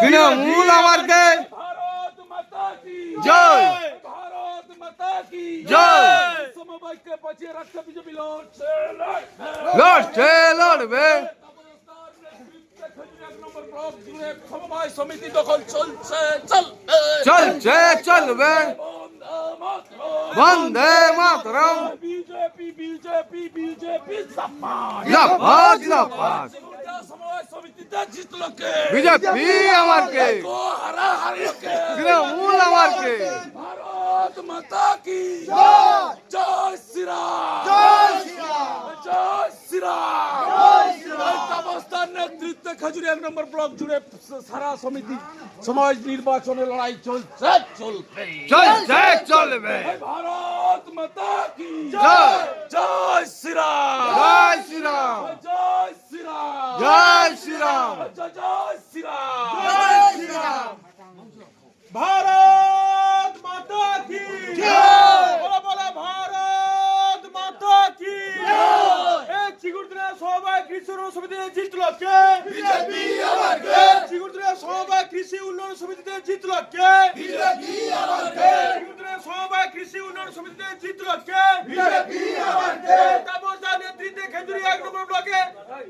তৃণমূল আমারকে ভারত মাতা কি জয়। ভারত মাতা কি জয়। সমবায়কে বাঁচিয়ে রাখতে বিজেপি লড়ছে লড়ছে। লড়ছে লড়বে তাপরস্তার নেতৃত্বে খেজুরি এক নম্বর ব্লক জুড়ে সমবায় সমিতি দখল চলছে চলবে চলছে চলবে বন্দে বন্দে মাতরম। মাতরম বিজেপি বিজেপি বিজেপি সাপাট জিন্দাবাদ জিন্দাবাদ সমবায় কে বিজেপি হারলো কে তৃণমূল আমারকে। ভারত মাতা কি? জয় শ্রীরাম। জয় শ্রীরাম। অবস্থার নেতৃত্বে খাজুরি এক নম্বর ব্লক জুড়ে সারা সমিতি সমাজ নির্বাচনে লড়াই চলছে চলবে। চলছে চলবে। ভারত মাতা কি? জয়। জয় শ্রীরাম জয় শ্রীরাম জয় শ্রীরাম জয় শ্রীরাম জয় জয় শ্রীরাম জয় শ্রীরাম ভারত মাতা কি। বলা বলা ভারত মাতা কি এই চিগুরদিনা সবাই কৃষি উন্নয়ন সমিতিতে জিতলো কে বিজেপি আমার কে চিগুরদিনা সবাই কৃষি উন্নয়ন সমিতিতে জিতলো কে বিজেপি আমার কে চিগুরদিনা সবাই কৃষি উন্নয়ন সমিতিতে জিতলো কে বিজেপি আমার কে তাপসদা নেতৃত্বে খেজুরি এক নম্বর ব্লকে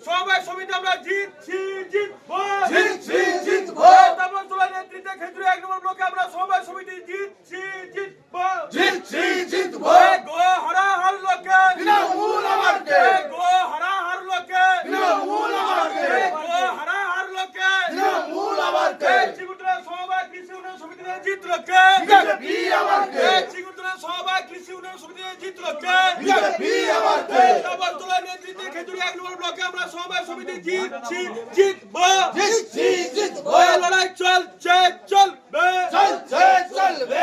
সবাই সমিতি আমরা জিতছি জিতবো জিতছি জিতবো তাপসদা নেতৃত্বে খেজুরি এক নম্বর ব্লকে আমরা সবাই সমিতি জিতছি জিতবো জিতছি জিতবো গো হরা হার লোকে তৃণমূল আমারকে গো হরা হার লোকে তৃণমূল আমারকে গো হরা হার লোকে তৃণমূল আমারকে চিগুতরা সবাই কৃষি উন্নয়ন সমিতিতে জিতলো কে বিজেপি আমারকে চিগুতরা সবাই কৃষি উন্নয়ন সমিতিতে জিতলো কে বিজেপি আমারকে তাপসদা নেতৃত্বে খেজুরি এক নম্বর ব্লকে আমরা সমিতি জিতছি জিতবো জিতছি জিতবো লড়াই চলছে চলবে। চলছে চলবে।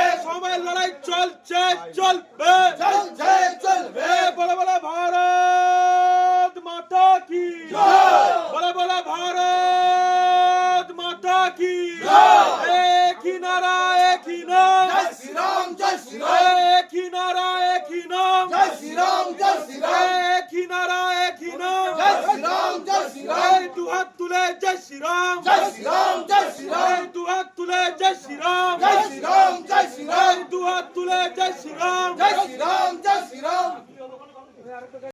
লড়াই চলছে চলবে। চলছে চলবে। বলে বলে ভারত মাতা কি? বলে বলে ভারত মাতা কি? একই নারা একই নারা শ্রীরাম জয় শ্রীরাম। এই দুহাত তুলে জয় শ্রীরাম। জয় শ্রীরাম জয় শ্রীরাম। এই দুহাত তুলে জয় শ্রীরাম। জয় শ্রীরাম জয় শ্রীরাম। এই দুহাত তুলে জয় শ্রীরাম।